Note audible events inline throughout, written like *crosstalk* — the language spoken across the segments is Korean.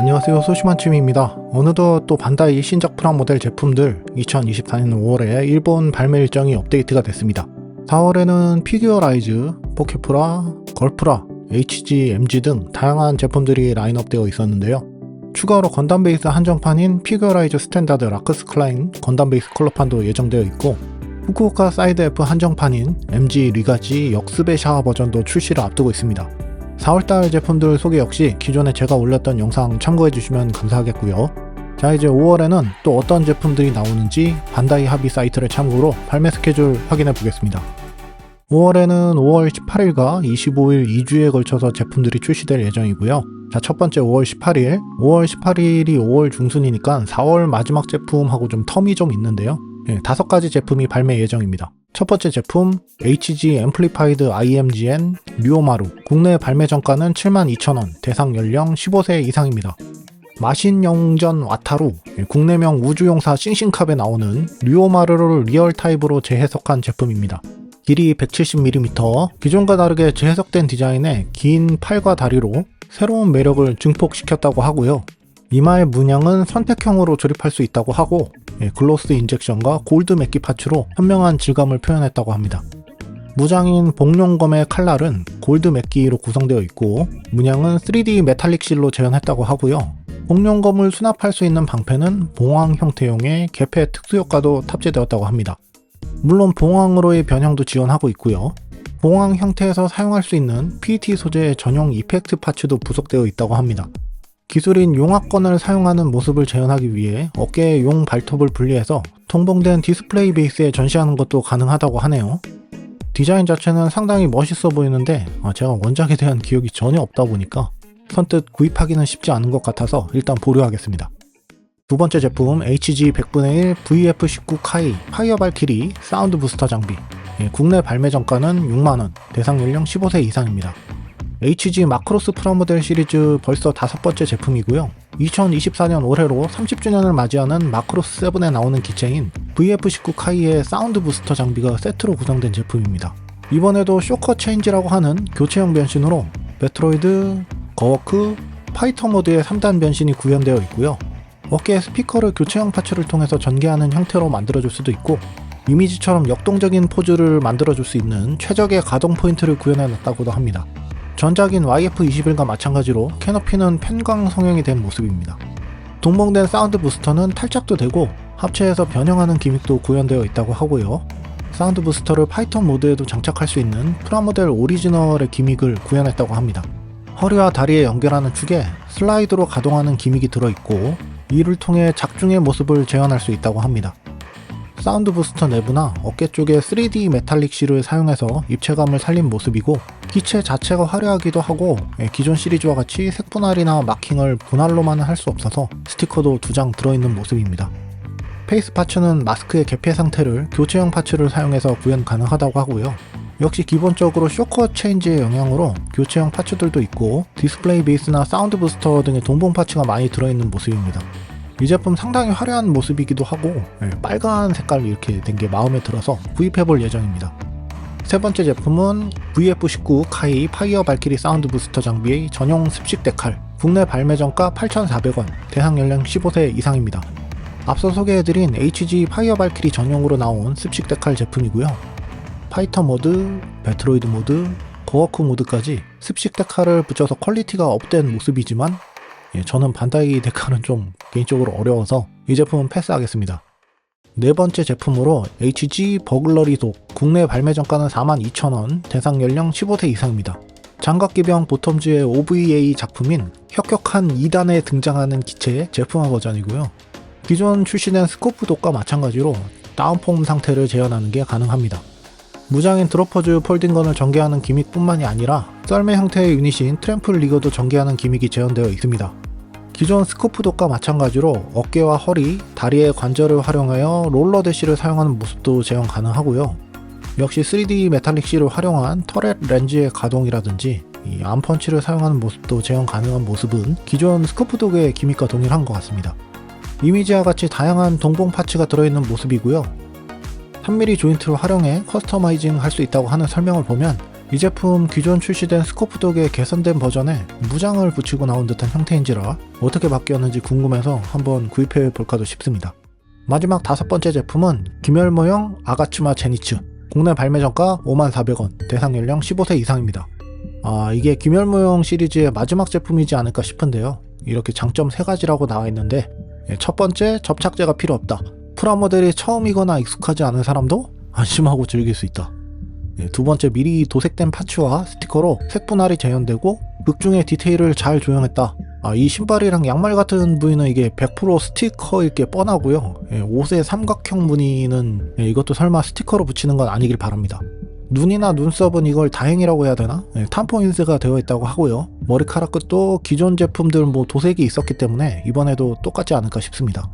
안녕하세요 소시만침입니다. 어느덧 또 반다이 신작 프라모델 제품들 2024년 5월에 일본 발매 일정이 업데이트가 됐습니다. 4월에는 피규어라이즈, 포켓프라, 걸프라, HG, MG 등 다양한 제품들이 라인업되어 있었는데요. 추가로 건담 베이스 한정판인 피규어라이즈 스탠다드 라크스 클라인 건담 베이스 컬러판도 예정되어 있고 후쿠오카 사이드 F 한정판인 MG 리가지 역스베 샤워 버전도 출시를 앞두고 있습니다. 4월달 제품들 소개 역시 기존에 제가 올렸던 영상 참고해주시면 감사하겠고요. 자 이제 5월에는 또 어떤 제품들이 나오는지 반다이 합의 사이트를 참고로 발매 스케줄 확인해 보겠습니다. 5월에는 5월 18일과 25일 2주에 걸쳐서 제품들이 출시될 예정이고요. 자, 첫 번째 5월 18일. 5월 18일이 5월 중순이니까 4월 마지막 제품하고 좀 텀이 좀 있는데요. 예, 다섯 가지 제품이 발매 예정입니다. 첫 번째 제품 HG 앰플리파이드 IMGN 류오마루 국내 발매 정가는 72,000원 대상 연령 15세 이상입니다. 마신영전 와타루 예, 국내명 우주용사 싱싱캅에 나오는 류오마루를 리얼 타입으로 재해석한 제품입니다. 길이 170mm, 기존과 다르게 재해석된 디자인에 긴 팔과 다리로 새로운 매력을 증폭시켰다고 하고요. 이마의 문양은 선택형으로 조립할 수 있다고 하고 예, 글로스 인젝션과 골드 메기 파츠로 현명한 질감을 표현했다고 합니다. 무장인 복룡검의 칼날은 골드 메기로 구성되어 있고 문양은 3D 메탈릭 실로 재현했다고 하고요. 복룡검을 수납할 수 있는 방패는 봉황 형태용의 개폐 특수 효과도 탑재되었다고 합니다. 물론 봉황으로의 변형도 지원하고 있고요. 봉황 형태에서 사용할 수 있는 PET 소재의 전용 이펙트 파츠도 부속되어 있다고 합니다. 기술인 용악건을 사용하는 모습을 재현하기 위해 어깨에 용 발톱을 분리해서 통봉된 디스플레이 베이스에 전시하는 것도 가능하다고 하네요. 디자인 자체는 상당히 멋있어 보이는데 아, 제가 원작에 대한 기억이 전혀 없다 보니까 선뜻 구입하기는 쉽지 않은 것 같아서 일단 보류하겠습니다. 두 번째 제품 HG 100분의 1 VF19 카이 파이어 발키리 사운드 부스터 장비 예, 국내 발매 정가는 6만원 대상 연령 15세 이상입니다. HG 마크로스 프라모델 시리즈 벌써 다섯 번째 제품이고요. 2024년 올해로 30주년을 맞이하는 마크로스 7에 나오는 기체인 VF19 카이의 사운드 부스터 장비가 세트로 구성된 제품입니다. 이번에도 쇼커 체인지라고 하는 교체형 변신으로 메트로이드, 거워크, 파이터 모드의 3단 변신이 구현되어 있고요. 어깨에 스피커를 교체형 파츠를 통해서 전개하는 형태로 만들어줄 수도 있고 이미지처럼 역동적인 포즈를 만들어줄 수 있는 최적의 가동 포인트를 구현해 놨다고도 합니다. 전작인 YF21과 마찬가지로 캐노피는 편광 성형이 된 모습입니다. 동봉된 사운드 부스터는 탈착도 되고 합체해서 변형하는 기믹도 구현되어 있다고 하고요. 사운드 부스터를 파이썬 모드에도 장착할 수 있는 프라모델 오리지널의 기믹을 구현했다고 합니다. 허리와 다리에 연결하는 축에 슬라이드로 가동하는 기믹이 들어있고 이를 통해 작중의 모습을 재현할 수 있다고 합니다. 사운드 부스터 내부나 어깨 쪽에 3D 메탈릭 실을 사용해서 입체감을 살린 모습이고 기체 자체가 화려하기도 하고 예, 기존 시리즈와 같이 색분할이나 마킹을 분할로만은 할 수 없어서 스티커도 두 장 들어있는 모습입니다. 페이스 파츠는 마스크의 개폐 상태를 교체형 파츠를 사용해서 구현 가능하다고 하고요. 역시 기본적으로 쇼커 체인지의 영향으로 교체형 파츠들도 있고 디스플레이 베이스나 사운드 부스터 등의 동봉 파츠가 많이 들어있는 모습입니다. 이 제품 상당히 화려한 모습이기도 하고 예, 빨간 색깔 이렇게 된 게 마음에 들어서 구입해 볼 예정입니다. 세 번째 제품은 VF19 카이 파이어 발키리 사운드 부스터 장비의 전용 습식 데칼 국내 발매 정가 8,400원 대상 연령 15세 이상입니다. 앞서 소개해드린 HG 파이어 발키리 전용으로 나온 습식 데칼 제품이고요. 파이터 모드, 베트로이드 모드, 거워크 모드까지 습식 데칼을 붙여서 퀄리티가 업된 모습이지만 예, 저는 반다이 데칼은 좀 개인적으로 어려워서 이 제품은 패스하겠습니다. 네 번째 제품으로 HG 버글러리 독 국내 발매 정가는 42,000원 대상 연령 15세 이상입니다. 장갑기병 보텀즈의 OVA 작품인 혁혁한 2단에 등장하는 기체의 제품화 버전이고요. 기존 출시된 스코프 독과 마찬가지로 다운폼 상태를 재현하는 게 가능합니다. 무장인 드로퍼즈 폴딩건을 전개하는 기믹뿐만이 아니라 썰매 형태의 유닛인 트램플 리거도 전개하는 기믹이 재현되어 있습니다. 기존 스코프 독과 마찬가지로 어깨와 허리, 다리의 관절을 활용하여 롤러 대시를 사용하는 모습도 재현 가능하고요. 역시 3D 메탈릭 실을 활용한 터렛 렌즈의 가동이라든지 이 암펀치를 사용하는 모습도 재현 가능한 모습은 기존 스코프 독의 기믹과 동일한 것 같습니다. 이미지와 같이 다양한 동봉 파츠가 들어있는 모습이고요. 3mm 조인트를 활용해 커스터마이징 할 수 있다고 하는 설명을 보면 이 제품 기존 출시된 스코프독의 개선된 버전에 무장을 붙이고 나온 듯한 형태인지라 어떻게 바뀌었는지 궁금해서 한번 구입해 볼까도 싶습니다. 마지막 다섯 번째 제품은 김열 모형 아가츠마 제니츠 국내 발매 정가 54,000원 대상 연령 15세 이상입니다. 아 이게 김열 모형 시리즈의 마지막 제품이지 않을까 싶은데요. 이렇게 장점 세 가지라고 나와 있는데 예, 첫 번째 접착제가 필요 없다. 프라모델이 처음이거나 익숙하지 않은 사람도 안심하고 즐길 수 있다. 예, 두 번째 미리 도색된 파츠와 스티커로 색 분할이 재현되고 극중의 디테일을 잘 조형했다. 아, 이 신발이랑 양말 같은 부위는 이게 100% 스티커일 게 뻔하고요. 예, 옷의 삼각형 무늬는 예, 이것도 설마 스티커로 붙이는 건 아니길 바랍니다. 눈이나 눈썹은 이걸 다행이라고 해야 되나? 예, 탐포 인쇄가 되어 있다고 하고요. 머리카락 끝도 기존 제품들 뭐 도색이 있었기 때문에 이번에도 똑같지 않을까 싶습니다.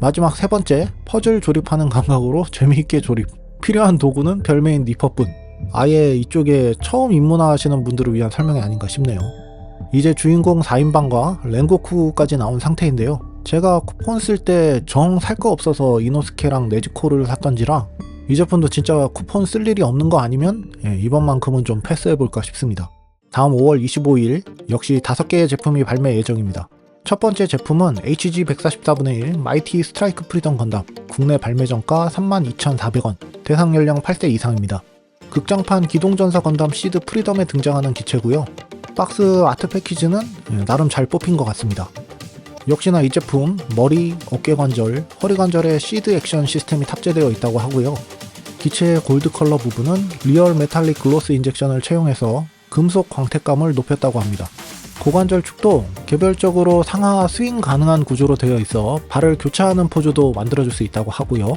마지막 세 번째, 퍼즐 조립하는 감각으로 *laughs* 재미있게 조립. 필요한 도구는 별매인 니퍼뿐. 아예 이쪽에 처음 입문하시는 분들을 위한 설명이 아닌가 싶네요. 이제 주인공 4인방과 랭고쿠까지 나온 상태인데요. 제가 쿠폰 쓸 때 정 살 거 없어서 이노스케랑 네즈코를 샀던지라 이 제품도 진짜 쿠폰 쓸 일이 없는 거 아니면 예, 이번만큼은 좀 패스해볼까 싶습니다. 다음 5월 25일 역시 5개의 제품이 발매 예정입니다. 첫 번째 제품은 HG 144분의 1 마이티 스트라이크 프리덤 건담 국내 발매 정가 32,400원 대상 연령 8세 이상입니다. 극장판 기동전사 건담 시드 프리덤에 등장하는 기체고요. 박스 아트 패키지는 예, 나름 잘 뽑힌 것 같습니다. 역시나 이 제품 머리, 어깨 관절, 허리 관절에 시드 액션 시스템이 탑재되어 있다고 하고요. 기체의 골드 컬러 부분은 리얼 메탈릭 글로스 인젝션을 채용해서 금속 광택감을 높였다고 합니다. 고관절 축도 개별적으로 상하 스윙 가능한 구조로 되어 있어 발을 교차하는 포즈도 만들어줄 수 있다고 하고요.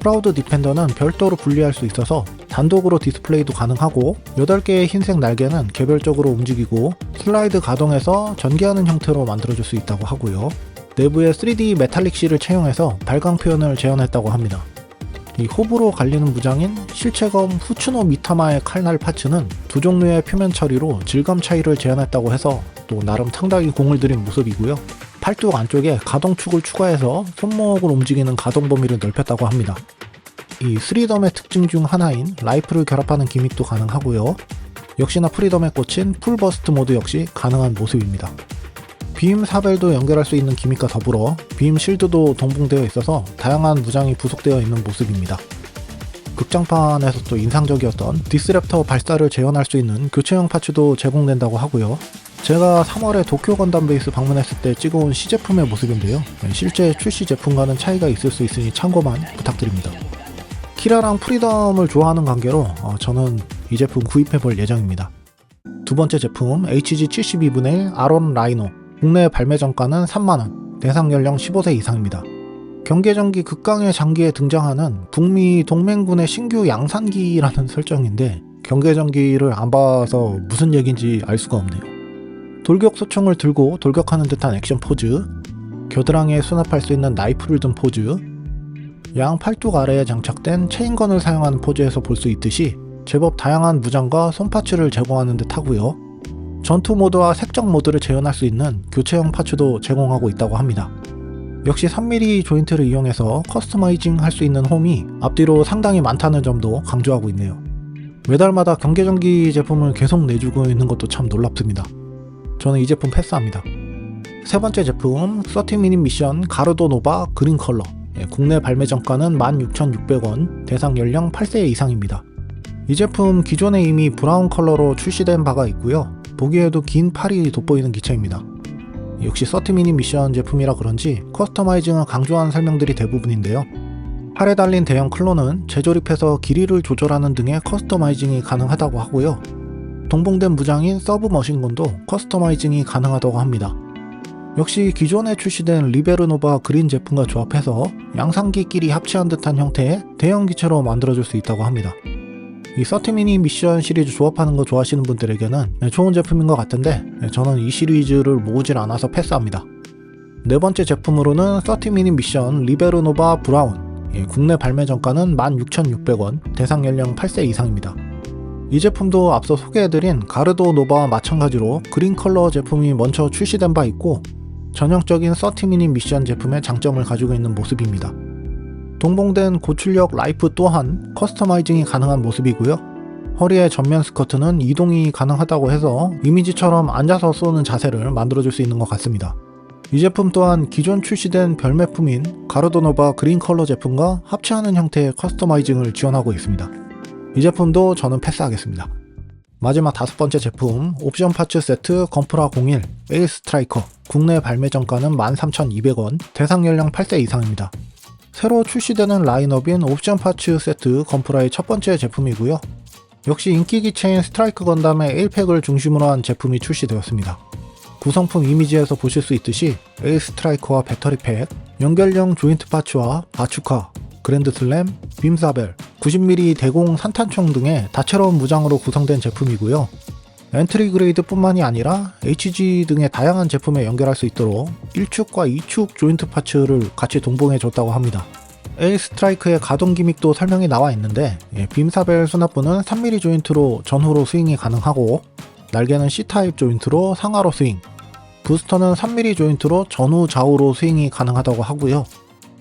프라우드 디펜더는 별도로 분리할 수 있어서 단독으로 디스플레이도 가능하고 8개의 흰색 날개는 개별적으로 움직이고 슬라이드 가동해서 전개하는 형태로 만들어줄 수 있다고 하고요. 내부에 3D 메탈릭 실을 채용해서 발광 표현을 재현했다고 합니다. 이 호불호 갈리는 무장인 실체검 후츠노 미타마의 칼날 파츠는 두 종류의 표면 처리로 질감 차이를 재현했다고 해서 또 나름 상당히 공을 들인 모습이고요. 팔뚝 안쪽에 가동축을 추가해서 손목을 움직이는 가동 범위를 넓혔다고 합니다. 이 스리덤의 특징 중 하나인 라이프를 결합하는 기믹도 가능하고요. 역시나 프리덤에 꽂힌 풀버스트 모드 역시 가능한 모습입니다. 빔 사벨도 연결할 수 있는 기믹과 더불어 빔 실드도 동봉되어 있어서 다양한 무장이 부속되어 있는 모습입니다. 극장판에서 또 인상적이었던 디스랩터 발사를 재현할 수 있는 교체형 파츠도 제공된다고 하고요. 제가 3월에 도쿄 건담 베이스 방문했을 때 찍어온 시제품의 모습인데요. 실제 출시 제품과는 차이가 있을 수 있으니 참고만 부탁드립니다. 키라랑 프리덤을 좋아하는 관계로 어, 저는 이 제품 구입해볼 예정입니다. 두 번째 제품 HG 72분의 1 아론 라이노 국내 발매 정가는 3만원 대상 연령 15세 이상입니다. 경계전기 극강의 장기에 등장하는 북미 동맹군의 신규 양산기라는 *laughs* 설정인데 경계전기를 안 봐서 무슨 얘기인지 알 수가 없네요. 돌격 소총을 들고 돌격하는 듯한 액션 포즈, 겨드랑이에 수납할 수 있는 나이프를 든 포즈, 양 팔뚝 아래에 장착된 체인건을 사용하는 포즈에서 볼 수 있듯이 제법 다양한 무장과 손파츠를 제공하는 듯 하고요. 전투 모드와 색적 모드를 재현할 수 있는 교체형 파츠도 제공하고 있다고 합니다. 역시 3mm 조인트를 이용해서 커스터마이징 할 수 있는 홈이 앞뒤로 상당히 많다는 점도 강조하고 있네요. 매달마다 경계전기 제품을 계속 내주고 있는 것도 참 놀랍습니다. 저는 이 제품 패스합니다. 세 번째 제품 30미닛 미션 가르도 노바 그린 컬러 예, 국내 발매 정가는 16,600원 대상 연령 8세 이상입니다. 이 제품 기존에 이미 브라운 컬러로 출시된 바가 있고요. 보기에도 긴 팔이 돋보이는 기체입니다. 역시 30미닛 미션 제품이라 그런지 커스터마이징을 강조한 설명들이 대부분인데요. 팔에 달린 대형 클론은 재조립해서 길이를 조절하는 등의 커스터마이징이 가능하다고 하고요. 동봉된 무장인 서브 머신건도 커스터마이징이 가능하다고 합니다. 역시 기존에 출시된 리베르노바 그린 제품과 조합해서 양상기끼리 합체한 듯한 형태의 대형 기체로 만들어줄 수 있다고 합니다. 이 30미니 미션 시리즈 조합하는 거 좋아하시는 분들에게는 좋은 제품인 것 같은데 저는 이 시리즈를 모으질 않아서 패스합니다. 네 번째 제품으로는 30미니 미션 리베르노바 브라운 예, 국내 발매 정가는 16,600원 대상 연령 8세 이상입니다. 이 제품도 앞서 소개해드린 가르도 노바와 마찬가지로 그린 컬러 제품이 먼저 출시된 바 있고 전형적인 30미닛 미션 제품의 장점을 가지고 있는 모습입니다. 동봉된 고출력 라이프 또한 커스터마이징이 가능한 모습이고요. 허리의 전면 스커트는 이동이 가능하다고 해서 이미지처럼 앉아서 쏘는 자세를 만들어줄 수 있는 것 같습니다. 이 제품 또한 기존 출시된 별매품인 가르도노바 그린 컬러 제품과 합체하는 형태의 커스터마이징을 지원하고 있습니다. 이 제품도 저는 패스하겠습니다. 마지막 다섯 번째 제품 옵션 파츠 세트 건프라 01 에일 스트라이커 국내 발매 정가는 13,200원 대상 연령 8세 이상입니다. 새로 출시되는 라인업인 옵션 파츠 세트 건프라의 첫 번째 제품이고요. 역시 인기 기체인 스트라이크 건담의 1팩을 중심으로 한 제품이 출시되었습니다. 구성품 이미지에서 보실 수 있듯이 에일 스트라이커와 배터리 팩, 연결형 조인트 파츠와 바추카, 그랜드 슬램, 빔사벨, 90mm 대공 산탄총 등의 다채로운 무장으로 구성된 제품이고요. 엔트리 그레이드 뿐만이 아니라 HG 등의 다양한 제품에 연결할 수 있도록 1축과 2축 조인트 파츠를 같이 동봉해 줬다고 합니다. 에일 스트라이크의 가동 기믹도 설명이 나와 있는데 예, 빔사벨 수납부는 3mm 조인트로 전후로 스윙이 가능하고 날개는 C타입 조인트로 상하로 스윙 부스터는 3mm 조인트로 전후 좌우로 스윙이 가능하다고 하고요.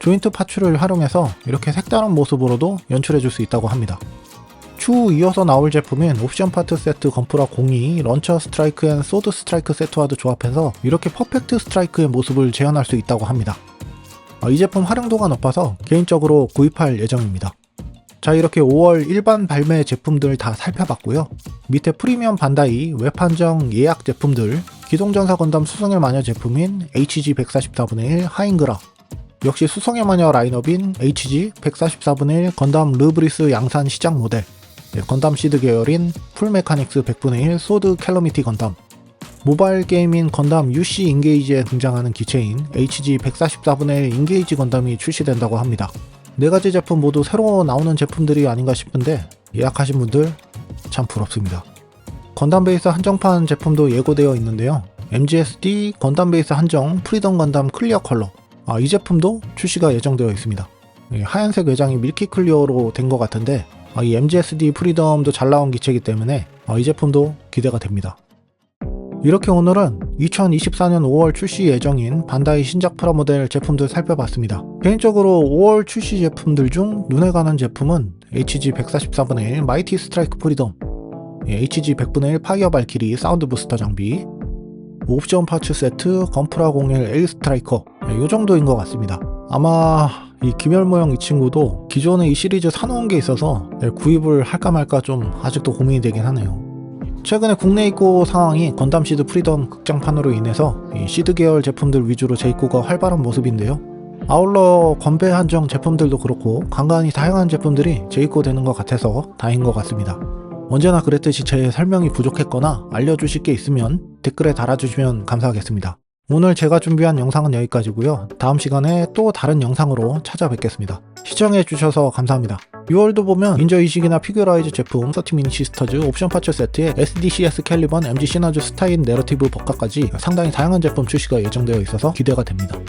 조인트 파츠를 활용해서 이렇게 색다른 모습으로도 연출해 줄 수 있다고 합니다. 추후 이어서 나올 제품인 옵션 파트 세트 건프라 02 런처 스트라이크 앤 소드 스트라이크 세트와도 조합해서 이렇게 퍼펙트 스트라이크의 모습을 재현할 수 있다고 합니다. 아, 이 제품 활용도가 높아서 개인적으로 구입할 예정입니다. 자 이렇게 5월 일반 발매 제품들 다 살펴봤고요. 밑에 프리미엄 반다이 웹한정 예약 제품들 기동전사 건담 수성의 마녀 제품인 HG 144분의 1 하인그라 역시 수성의 마녀 라인업인 HG 144분의 1 건담 르브리스 양산 시작 모델 예, 건담 시드 계열인 풀메카닉스 100분의 1 소드 캘러미티 건담 모바일 게임인 건담 UC 인게이지에 등장하는 기체인 HG 144분의 1 인게이지 건담이 출시된다고 합니다. 네 가지 제품 모두 새로 나오는 제품들이 아닌가 싶은데 예약하신 분들 참 부럽습니다. 건담 베이스 한정판 제품도 예고되어 있는데요. MGSD 건담 베이스 한정 프리덤 건담 클리어 컬러 아, 이 제품도 출시가 예정되어 있습니다. 예, 하얀색 외장이 밀키 클리어로 된 것 같은데 아, 이 MGSD 프리덤도 잘 나온 기체이기 때문에 아, 이 제품도 기대가 됩니다. 이렇게 오늘은 2024년 5월 출시 예정인 반다이 신작 프라모델 제품들 살펴봤습니다. 개인적으로 5월 출시 제품들 중 눈에 가는 제품은 HG 144분의 1 마이티 스트라이크 프리덤, 예, HG 100분의 1 파이어 발키리 사운드 부스터 장비, 옵션 파츠 세트 건프라 01 에일 스트라이커 이 정도인 것 같습니다. 아마 이 김열모형 이 친구도 기존에 이 시리즈 사놓은 게 있어서 네, 구입을 할까 말까 좀 아직도 고민이 되긴 하네요. 최근에 국내 입고 상황이 건담 시드 프리덤 극장판으로 인해서 이 시드 계열 제품들 위주로 재입고가 활발한 모습인데요. 아울러 건배 한정 제품들도 그렇고 간간히 다양한 제품들이 재입고되는 것 같아서 다행인 것 같습니다. 언제나 그랬듯이 제 설명이 부족했거나 알려주실 게 있으면 댓글에 달아주시면 감사하겠습니다. 오늘 제가 준비한 영상은 여기까지고요. 다음 시간에 또 다른 영상으로 찾아뵙겠습니다. 시청해주셔서 감사합니다. 6월도 보면 인저 이식이나 피규어라이즈 제품 30미니 시스터즈 옵션 파츠 세트에 SDCS 캘리번 MG 시나즈 스타인 내러티브 버카까지 상당히 다양한 제품 출시가 예정되어 있어서 기대가 됩니다.